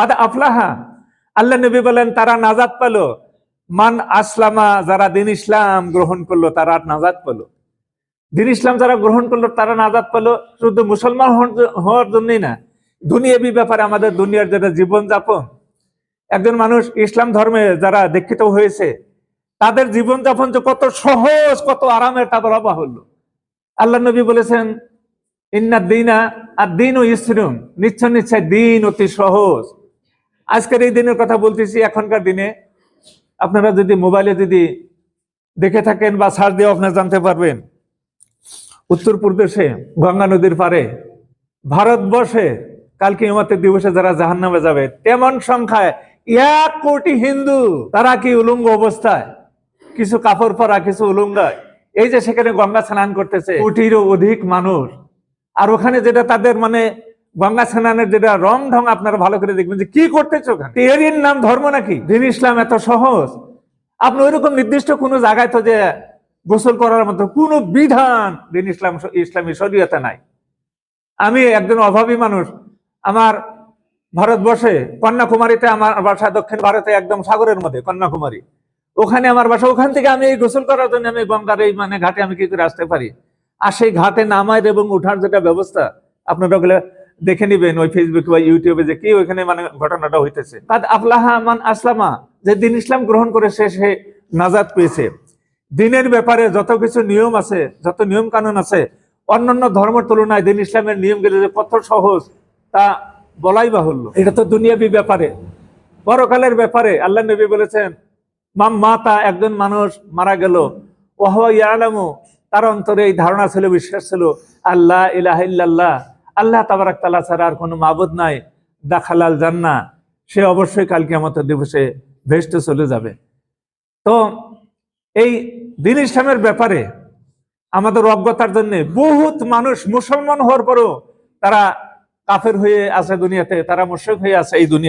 কাদ আফলাহা আল্লাহ নবী বলেন, তারা নাজাদ পেল। মান আসলামা, যারা দিন ইসলাম গ্রহণ করল, তারা নাজাদ পেল। দিন ইসলাম যারা গ্রহণ করল, তারা নাজাদ পেল। শুধু মুসলমান হওয়ার- জন্যই না, দুনিয়াবি ব্যাপারে আমাদের দুনিয়ার যেটা জীবনযাপন। একজন মানুষ ইসলাম ধর্মে যারা দীক্ষিত হয়েছে, তাদের জীবনযাপন যে কত সহজ, কত আরামের তা বলা হলো আল্লাহ নবী বলেছেন, ইন্না দিনা আর দিন ও ইসরুম নিশ্চয় নিশ্চয় দিন অতি সহজ। আজকের এই দিনের কথা বলতেছি, এখনকার দিনে আপনারা যদি মোবাইলে যদি দেখে থাকেন বা সার্চ দিয়ে আপনারা জানতে পারবেন উত্তরপ্রদেশে গঙ্গা নদীর পারে ভারতবর্ষে কালকে ইমাতের দিবসে যারা জাহান্নামে যাবে, তেমন সংখ্যায় এক কোটি হিন্দু, তারা কি উলঙ্গ অবস্থায়? কিছু কাপড় পরা, কিছু উলঙ্গায় এই যে সেখানে গঙ্গা স্নান করতেছে, কোটিরও অধিক মানুষ। আর ওখানে যেটা তাদের মানে গঙ্গা স্নানের যেটা রং ঢং আপনারা ভালো করে দেখবেন যে কি করতেছে এরই নাম ধর্ম নাকি? দিন ইসলাম এত সহজ। আপনি ওইরকম নির্দিষ্ট কোনো জায়গায় তো যে গোসল করার মতো কোনো বিধান দিন ইসলাম ইসলামী শরীয়তে নাই। আমি একজন অভাবী মানুষ। আমার ভারতবর্ষে কন্যাকুমারীতে আমার বাসা দক্ষিণ ভারতে একদম সাগরের মধ্যে, কন্যাকুমারী। ওখানে আমার বাসা, ওখান থেকে আমি এই গোসল করার জন্য আমি গঙ্গার এই মানে ঘাটে আমি কি করে আসতে পারি? আর সেই ঘাটে নামায় এবং ওঠার যেটা ব্যবস্থা, আপনারা দেখে নিবেন ওই ফেসবুক বা ইউটিউবে যে কি ওইখানে মানে ঘটনাটা হইতেছে। কাদ আফলাহা মান আসলামা, যে দিন ইসলাম গ্রহণ করে সে সে নাজাদ পেয়েছে। দিনের ব্যাপারে যত কিছু নিয়ম আছে, যত নিয়ম কানুন আছে, অন্যান্য ধর্মের তুলনায় দিন ইসলামের নিয়ম নিয়মগুলো যে কত সহজ, তা বলাই বাহুল্য। এটা তো দুনিয়াবি ব্যাপারে। পরকালের ব্যাপারে আল্লাহ নবী বলেছেন, মাম মাতা, একজন মানুষ মারা গেল। ওয়াহা ইয়ালামু, তার অন্তরে এই ধারণা ছিল, বিশ্বাস ছিল আল্লাহ ইলাহিল্লাহ আল্লাহ তাবারাক তালা ছাড়া আর কোনো মাবুদ নাই, দাখালাল জান্না সে অবশ্যই কালকে আমাদের দিবসে ভেস্টে চলে যাবে। তো এই দিন ইসলামের ব্যাপারে আমাদের অজ্ঞতার জন্য বহুত মানুষ মুসলমান হওয়ার পরও তারা কাফের হয়ে আছে দুনিয়াতে, তারা মুশ্রিক হয়ে আছে এই দুনিয়া